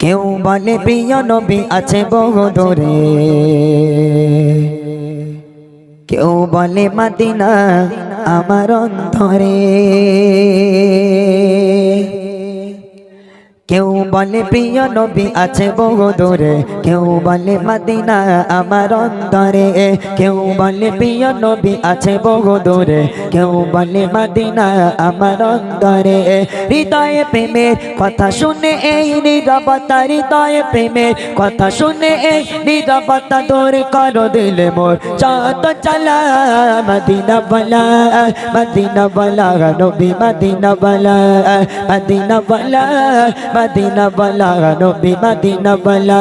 কেউ বলে প্রিয় নবী আছে বহু দূরে কেউ বলে মাদিনা আমার অন্তরে। কেউ বলে প্রিয় নবী আছে বহু দূরে, কেউ বলে মদিনা আমার অন্তরে, কেউ বলে প্রিয় নবী আছে বহু দূরে, কেউ বলে মদিনা আমার অন্তরে। হৃদয়ে প্রেমের কথা শুনে এই নীরবতা হৃদয়ে প্রেমের কথা শুনে এই নীরবতা দূর করো দিলে মোর। যত চালা, মদিনা বলা মদিনা বলা, নবী মদিনা বলা মদিনা বলা মদিনা বলা, নবী মদিনা বলা।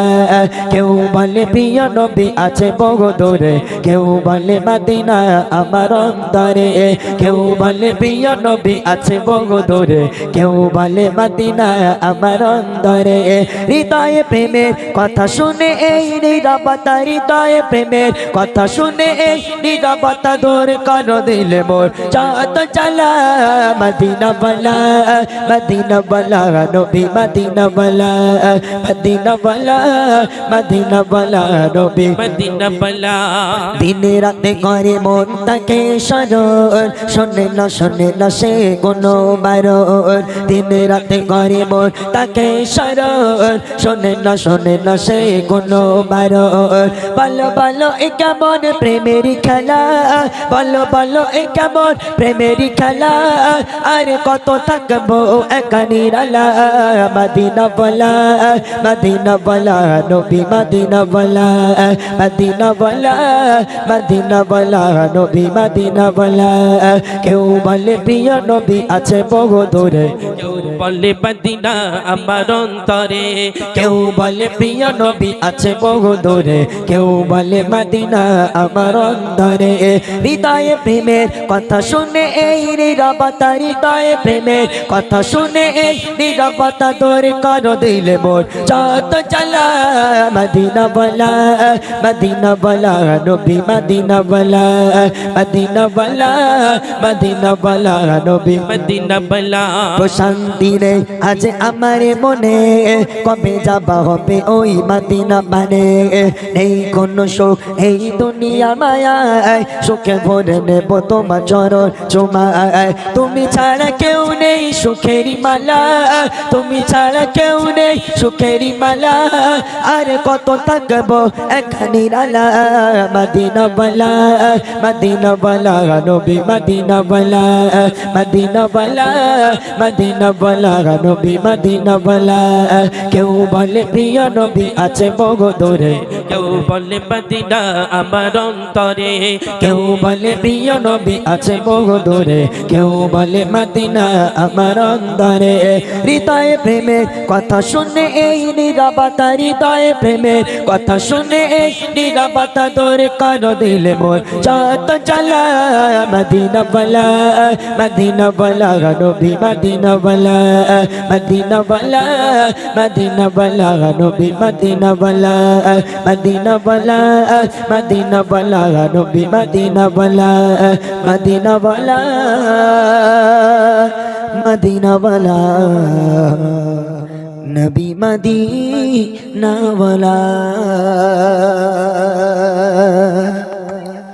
কেউ বলে, প্রিয় নবী আছে বহু দূরে। কেউ বলে, মদিনা আমার অন্তরে। কেউ বলে, প্রিয় নবী আছে বহু দূরে। কেউ বলে, মদিনা আমার অন্তরে। হৃদয়ে প্রেমের কথা শুনে এই নিরাপত্তা হৃদয়ে প্রেমের কথা শুনে এই নিরাপত্তা দূর করো দিলে মোর। চাত চালা, মদিনা বলা মদিনা বলা, নবী মদিনা বলা মদিনা বলা মদিনা বলা নবী। মদিনা বলা। দিনে রাতে করে মন তাকে সরল শোনে না শোনে না সে কোনো বারণ দিনে রাতে করে মন তাকে সরল শোনে না শোনে না সে কোনো বারণ বলো বলো এ কেমন প্রেমের খেলা? বলো বলো এ কেমন প্রেমের খেলা? আরে কত থাকব একা নিরালা? মদিনা বলা মদিনা বলা নবী মদিনা বলা মদিনা বলা মদিনা বলা নবী মদিনা বলা কেউ বলে, প্রিয় নবী আছে বহু দূরে। বলে মদিনা আমার অন্তরে। কেউ বলে প্রিয় নবী আছে বহু দূরে। কেউ বলে মদিনা আমার অন্তরে। হৃদয়ে প্রেমের কথা শুনে এই নিরবতা হৃদয়ে প্রেমের কথা শুনে এই নিরবতা দূর করো দিলে মোর। যত চালা মদিনা বলা মদিনা বলা নবী মদিনা বলা মদিনা বলা মদিনা বলা নবী মদিনা বলা। শান্তি রে, আজ আমার মনে কবে যাবা হবে ওই মাদিনা মানে নেই কোন সুখ, এই দুনিয়া মায়ায় সুখে ভরে নেব তোমার চরণ চুমায়। তুমি ছাড়া কেউ নেই সুখেরই মালা, তুমি ছাড়া কেউ নেই সুখেরই মালা। আর কত থাকব এখানে রালা, মদিনা বলা মদিনা বলা নবী মদিনা বলা মদিনা বলা মদিনা বলা নবী মদিনা বলা কেউ বলে প্রিয় নবী আছে বহু দূরে। কেউ বলে মদিনা আমার অন্তরে, কেউ বলে প্রিয় নবী আছে বহু দূরে, কেউ বলে মদিনা আমার অন্তরে। হৃদয়ে প্রেমের কথা শুনে এই নিরাপত্তা হৃদয়ে প্রেমের কথা শুনে এই নিরাপত্তা দূর কর দিলে মোর। যত চালা মদিনা বলা মদিনা বলা, নবী মদিনা বলা মদিনা বলা মদিনা বলা, নবী মদিনা বলা মদিনা বলা মদিনা বলা নবী মদিনা বলা মদিনা বলা মদিনা বলা নবী মদিনা বলা।